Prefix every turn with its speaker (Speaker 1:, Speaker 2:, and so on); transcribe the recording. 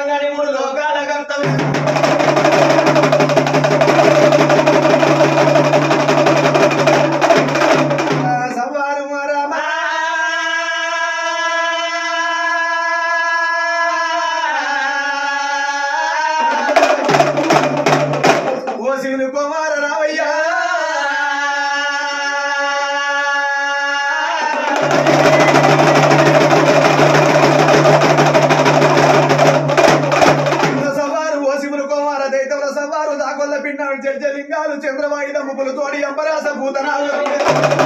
Speaker 1: గంగాని మూడు లోకాల గంతం
Speaker 2: కుమార రావయ్యా Yeah. సవారు దాకొల్ల పిన్నాడు జడ్జలింగాలు చంద్రవాయుధ ముప్పులు తోడి అంబరాస భూతనాలు.